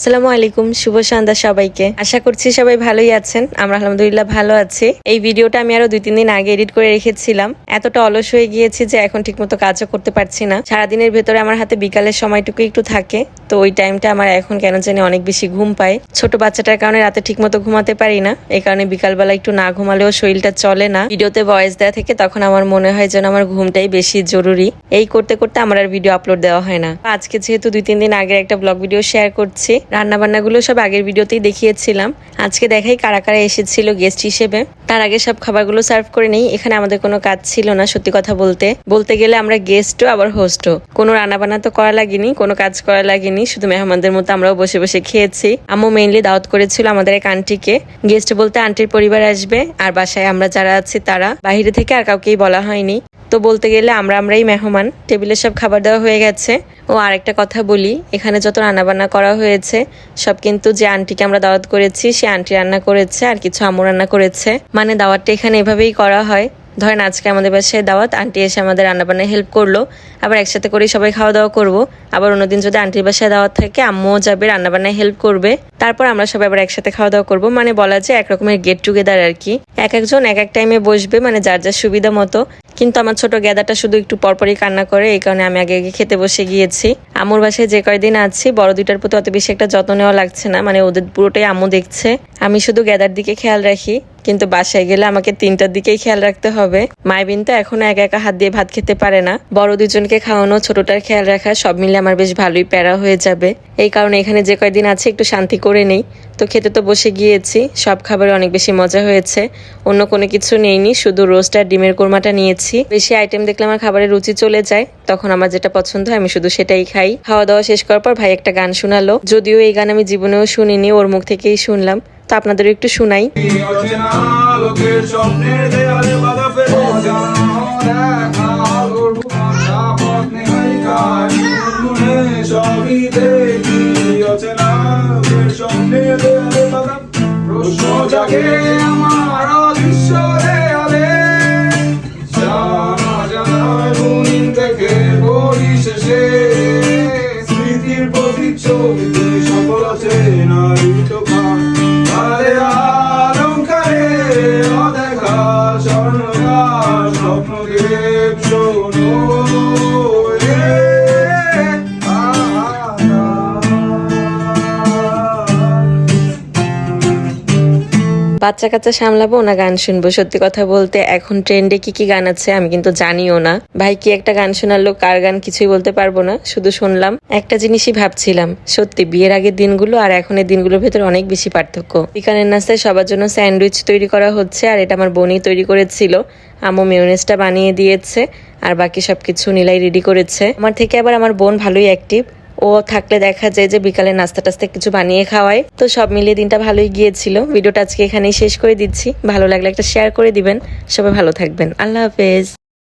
আসসালামু আলাইকুম, শুভ সন্ধ্যা সবাইকে। আশা করছি সবাই ভালোই আছেন। আমরা আলহামদুলিল্লাহ ভালো আছি। এই ভিডিওটা আমি আরও দুই তিন দিন আগে এডিট করে রেখেছিলাম। এতটা অলস হয়ে গিয়েছি যে এখন ঠিকমতো কাজও করতে পারছি না। সারাদিনের ভেতরে আমার হাতে বিকালের সময়টুকু একটু থাকে। তো ওই টাইমটা আমার এখন কেন জানি অনেক বেশি ঘুম পায়। ছোট বাচ্চাটার কারণে রাতে ঠিকমতো ঘুমাতে পারি না। এই কারণে বিকালবেলা একটু না ঘুমালেও শরীরটা চলে না। ভিডিওতে ভয়েস দেওয়া থেকে তখন আমার মনে হয় যেন আমার ঘুমটাই বেশি জরুরি। এই করতে করতে আমার আর ভিডিও আপলোড দেওয়া হয় না। আজকে যেহেতু দুই, তিন দিন আগের একটা ব্লগ ভিডিও শেয়ার করছি। রান্না বান্নাগুলো সব আগের ভিডিওতেই দেখিয়েছিলাম। আজকে দেখাই কারা কারা এসেছিল গেস্ট হিসেবে। তার আগে সব খাবারগুলো সার্ভ করে নেই। এখানে আমাদের কোনো কাজ ছিল না, সত্যি কথা বলতে। বলতে গেলে আমরা গেস্টও আবার হোস্টও কোনো রান্না বান্না তো করা লাগেনি, কোনো কাজ করা লাগেনি। শুধু মেহমানদের মতো আমরাও বসে বসে খেয়েছি। আম্মু মেইনলি দাওয়াত করেছিল আমাদের এক আন্টিকে গেস্ট বলতে আন্টির পরিবার আসবে, আর বাসায় আমরা যারা আছি তারা। বাইরে থেকে আর কাউকেই বলা হয়নি। তো বলতে গেলে আমরা আমরাই মেহমান। টেবিলে সব খাবার দেওয়া হয়ে গেছে। ও আরেকটা কথা বলি, এখানে যত রান্নাবান্না করা হয়েছে, সব কিন্তু যে আন্টিকে আমরা দাওয়াত করেছি, সে আন্টি রান্না করেছে, আর কিছু আম্মু রান্না করেছে। মানে দাওয়াতটা এখানে এভাবেই করা হয়। ধরেন আজকে আমাদের বাসায় দাওয়াত, আন্টি এসে আমাদের রান্নাবান্নায় হেল্প করল। আবার একসাথে করেই সবাই খাওয়া দাওয়া করব। আবার অন্যদিন যদি আন্টির বাসায় দাওয়াত থাকে, আম্মুও যাবে রান্নাবান্নায় হেল্প করবে। তারপর আমরা সবাই আবার একসাথে খাওয়া দাওয়া করব। মানে বলা যায় এক রকমের গেট টুগেদার আর কি। এক একজন এক এক টাইমে বসবে মানে যার যার সুবিধা মতো। কিন্তু আমার ছোট গ্যাদাটা শুধু একটু পরপরই কান্না করে, এই কারণে আমি আগে আগে খেতে বসে গিয়েছি। আম্মুর বাসায় যে কয়দিন আছি, বড় দুইটার প্রতি অত বেশি একটা যত্ন নেওয়া লাগছে না। মানে ওদের পুরোটাই আম্মু দেখছে। আমি শুধু গ্যাদার দিকে খেয়াল রাখি। কিন্তু বাসায় গেলে আমাকে তিনটার দিকেই খেয়াল রাখতে হবে। মাইবিন তো এখনও একা একা হাত দিয়ে ভাত খেতে পারে না। বড় দুজনকে খাওয়ানো, ছোটটার খেয়াল রাখা, সব মিলে আমার বেশ ভালোই প্যারা হয়ে যাবে। এই কারণে এখানে যে কয়দিন আছে একটু শান্তি করে নেই। তো খেতে তো বসে গিয়েছি, সব খাবারে অনেক বেশি মজা হয়েছে। অন্য কোনো কিছু নেইনি, শুধু রোস্ট আর ডিমের কোরমাটা নিয়েছি। বেশি আইটেম দেখলে আমার খাবারের রুচি চলে যায়। তখন আমার যেটা পছন্দ হয়, আমি শুধু সেটাই খাই। খাওয়া দাওয়া শেষ করার পর ভাই একটা গান শোনালো। যদিও এই গান আমি জীবনেও শুনিনি, ওর মুখ থেকেই শুনলাম। তো আপনাদের একটু শুনাই। প্রশ্ন জাগে স্বপ্নের বাচ্চা কাচ্চা সামলাবো না গান শুনব? সত্যি কথা বলতে এখন ট্রেন্ডে কি কি গান আছে আমি কিন্তু জানিও না। ভাই, কি একটা গান শোনালো কার গান কিছুই বলতে পারব না, শুধু শুনলাম। একটা জিনিসই ভাবছিলাম, সত্যি বিয়ের আগের দিনগুলো আর এখনের দিনগুলোর ভেতরে অনেক বেশি পার্থক্য। বিকানের নাস্তায় সবার জন্য স্যান্ডউইচ তৈরি করা হচ্ছে আর এটা আমার বোনই তৈরি করেছিল। আম্মু মেয়নেজটা বানিয়ে দিয়েছে আর বাকি সবকিছু নিলাই রেডি করেছে। আমার থেকে আবার আমার বোন ভালোই অ্যাক্টিভ ও থাকলে দেখা যায় যে বিকালে নাস্তা টাস্তা কিছু বানিয়ে খাওয়ায়। তো সব মিলিয়ে দিনটা ভালোই গিয়েছিল। ভিডিওটা আজকে এখানেই শেষ করে দিচ্ছি। ভালো লাগলে একটা শেয়ার করে দিবেন। সবাই ভালো থাকবেন। আল্লাহ হাফেজ।